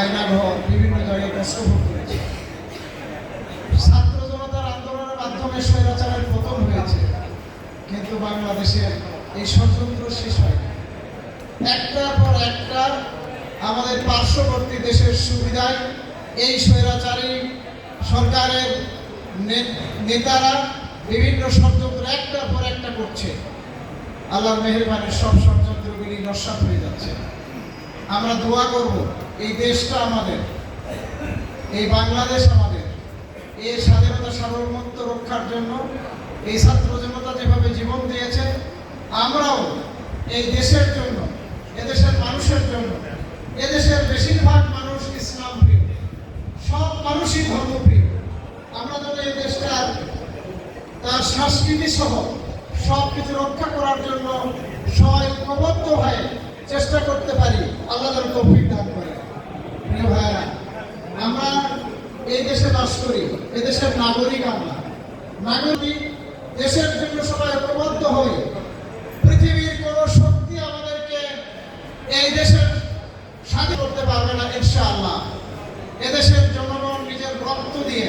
আয়নাঘর বিভিন্ন জায়গায় কষ্ট করেছে ছাত্র জনতার আন্দোলনের মাধ্যমে স্বৈরাচারের পতন হয়েছে। কিন্তু বাংলাদেশের এই ষড়যন্ত্র শেষ হয়নি। একটার পর একটা আমাদের পার্শ্ববর্তী দেশের সুবিধায় এই স্বৈরাচারী সরকারের নেতারা বিভিন্ন ষড়যন্ত্র একটার পর একটা করছে। আল্লাহর মেহরবানির সব ষড়যন্ত্রগুলি নস্বাত হয়ে যাচ্ছে। আমরা দোয়া করব এই দেশটা আমাদের, এই বাংলাদেশ আমাদের, এই স্বাধীনতা সার্বভৌমত্ব রক্ষার জন্য, এই ছাত্র জনতা যেভাবে জীবন দিয়েছে, আমরাও এই দেশের জন্য, এদেশের মানুষের জন্য, এদেশের বেশিরভাগ মানুষ ইসলাম প্রিয়, সব মানুষই ধর্মপ্রিয় আমরা যেন এই দেশটার, তার সংস্কৃতি সহ সব কিছু রক্ষা করার জন্য সবাই ঐক্যবদ্ধ হয়ে চেষ্টা করতে পারি। আল্লাহ তৌফিক দান করে প্রিয় ভাইরা আমরা এই দেশে বাস করি এই দেশের নাগরিক আমরা। নাগরিক, দেশের জন্য সবাই ঐক্যবদ্ধ হই পৃথিবীর কোন শক্তি আমাদেরকে এই দেশের স্বাধীন করতে পারবে না, ইনশাআল্লাহ। এদেশের জনগণ নিজের রক্ত দিয়ে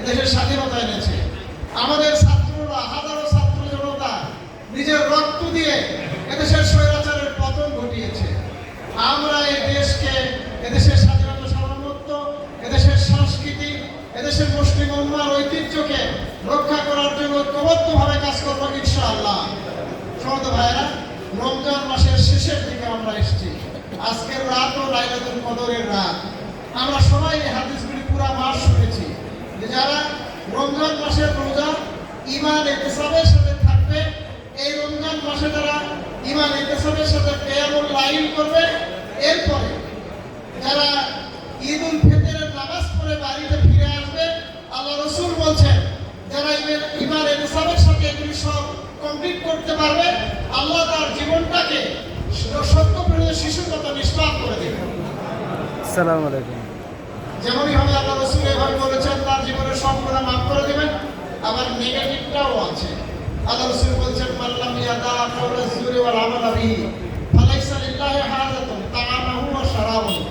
এদেশের স্বাধীনতা এনেছে। আমাদের ছাত্ররা, হাজারো ছাত্র জনতা নিজের রক্ত দিয়ে এদেশের স্বৈরাচারের পতন ঘটিয়েছে। আমরা এই দেশকে, এদেশের স্বাধীনতা সার্বভৌমত্ব এদেশের সংস্কৃতি এদেশের মুসলিম উম্মার ঐতিহ্যকে রক্ষা করার জন্য ঐক্যবদ্ধভাবে কাজ করব ইনশাআল্লাহ। সমত ভাইরা রমজান মাসের শেষের দিকে আমরা এসেছি। আজকের রাত ও লাইলাতুল কদরের রাত। আমরা সবাই এই হাদিসগুলি পুরা মাস শুনেছি। যে যারা রমজান মাসের রোজা ইমান ইতিসাবের সাথে থাকবে, এই রমজান মাসে যারা ইমান ইতিসাবের সাথে কেয়ামুল লাইল করবে। এরপরে যারা ঈদ উল ফিতরের নামাজ পড়ে বাড়িতে ফিরে আসবে আল্লাহ রসুল বলছেন যারা ইমান- ইমান ইতিসাবের সাথে এগুলি সব কমপ্লিট করতে পারবে আল্লাহ তার জীবনটাকে সত্য প্রিয় শিশুর মতো নিষ্পাপ করে দেবে। আসসালামু আলাইকুম। যেমনই হবে আল্লাহ রসুল এভাবে বলেছেন তার জীবনের সব গুণা মাফ করে দেবেন আবার নেগেটিভটাও আছে। আল্লাহ রসুল বলছেন মাল্লাম ইয়াদা কাওলা জুরি ওয়াল আমাল বিহি ফালাইসা লিল্লাহি হাজাতুন তাআমাহু ওয়া শারাবুহু।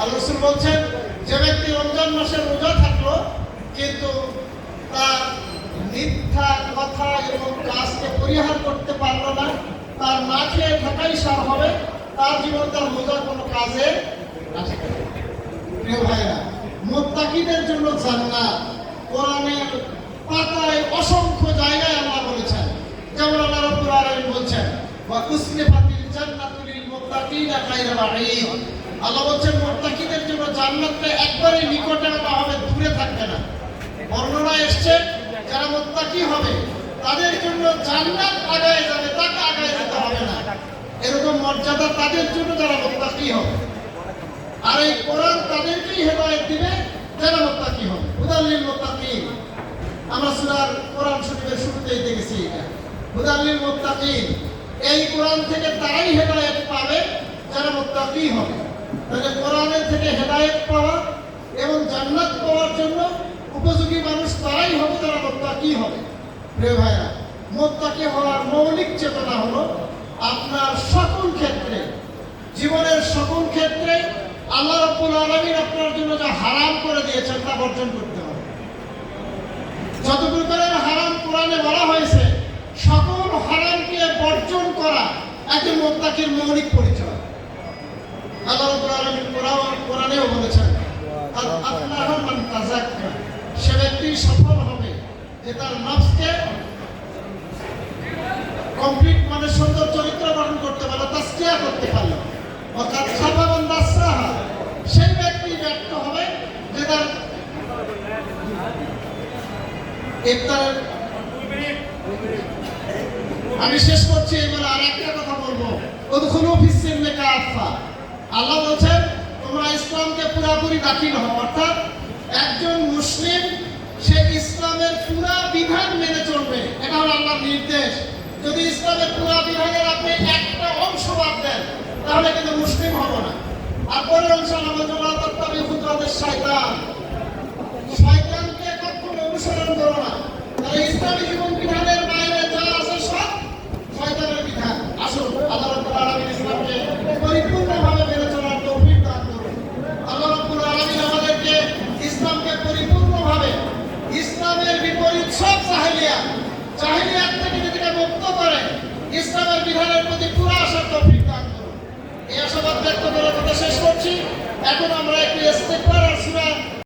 আল্লাহ রসুল বলছেন যে ব্যক্তি রমজান মাসে রোজা থাকল কিন্তু তার মিথ্যা কথা এবং কাজকে পরিহার করতে পারল না। তার খেয়ে থাকাই সার হবে। তার জীবন তার রোজা কোনো কাজে। প্রিয় ভাইরা মোত্তাকিদের জন্য জান্নাত। কোরআনের পাতায় অসংখ্য জায়গায় আল্লাহ বলেছেন। যেমন আল্লাহ রাব্বুল আলামিন বলছেন, ওয়া উসলিফাতিল জান্নাতু লিল মুত্তাকিনা গায়রা বাঈদ। আল্লাহ বলছেন, মোত্তাকিদের জন্য জান্নাতটা একবারে নিকটে আনা হবে, দূরে থাকবে না। বর্ণনা এসছে যারা মোত্তাকি হবে, তাদের জন্য জান্নাত আগায় যাবে তাকে আগায় যেতে হবে না। এরকম মর্যাদা তাদের জন্য যারা মোত্তাকি হবে। আর এই কোরআন তাদেরকেই হেদায়েত দিবে যারা মোত্তাকি হবে। হুদাল্লিল মুত্তাকিন। আমরা সূরার কোরআন শরীফের শুরুতেই দেখেছি এটা। হুদাল্লিল মুত্তাকিন। এই কোরআন থেকে তারাই হেদায়েত পাবে যারা মুত্তাকি হবে। তাহলে কোরআনের থেকে হেদায়েত পাওয়া এবং জান্নাত পাওয়ার জন্য উপযোগী মানুষ তারাই হবে যারা মুত্তাকি হবে? প্রিয় ভাইরা মুত্তাকি হওয়ার মৌলিক চেতনা হলো আপনার সকল ক্ষেত্রে, জীবনের সকল ক্ষেত্রে আল্লাহ রাব্বুল আলামিন আপনার জন্য যা হারাম করে দিয়েছেন তা বর্জন করতে হবে। যত প্রকারের হারাম কোরআনে বলা হয়েছে, সকল হারামকে বর্জন করা একজন মোত্তাকির মৌলিক পরিচয়। আল্লাহ রাব্বুল আলামিন কোরআন কোরআনেও বলেছেন আফলাহা মান তাযাক্কা সে ব্যক্তি সফল হবে, যে তার নফসকে কমপ্লিট মানে সুন্দর চরিত্র গঠন করতে পারল তাস্কিয়া করতে পারল। অর্থাৎ সাবাবান দাসরাহা সেই ব্যক্তি ব্যর্থ হবে, যে তার ইফতারের আমি শেষ করছি, এবার আর একটা কথা বলব। উদখুলু ফিস-সিলমি কাফা আল্লাহ বলছেন, তোমরা ইসলামকে পুরোপুরি দাখিল হও, অর্থাৎ একজন মুসলিম সে ইসলামের পুরা বিধান মেনে চলবে আল্লাহর নির্দেশ, যদি ইসলামের পুরা বিভাগের আপনি একটা অংশ বাদ দেন, তাহলে কিন্তু মুসলিম হব না। আর পরের অংশ আমাদের বলছেন "ওয়া তাত্তাবিউ খুতুওয়াতিশ শাইতান শয়তানকে কখনো অনুসরণ করো না তাহলে ইসলামী জীবন বিধানের বাইরে যা আছে সব শয়তানের বিধান আসুন আল্লাহ রাব্বুল আলামিন ইসলামকে পরিপূর্ণভাবে মেনে চলার তৌফিক দান করুন আল্লাহ ভাবে ইসলামের বিপরীত সব জাহেলিয়া জাহেলিয়াত থেকে নিজেকে মুক্ত করে, ইসলামের বিধানের প্রতি পুরো আসার তৌফিক দান করুন। এই আশাবাদ ব্যক্ত করে কথা শেষ করছি। এখন আমরা একটি ইস্তেকবার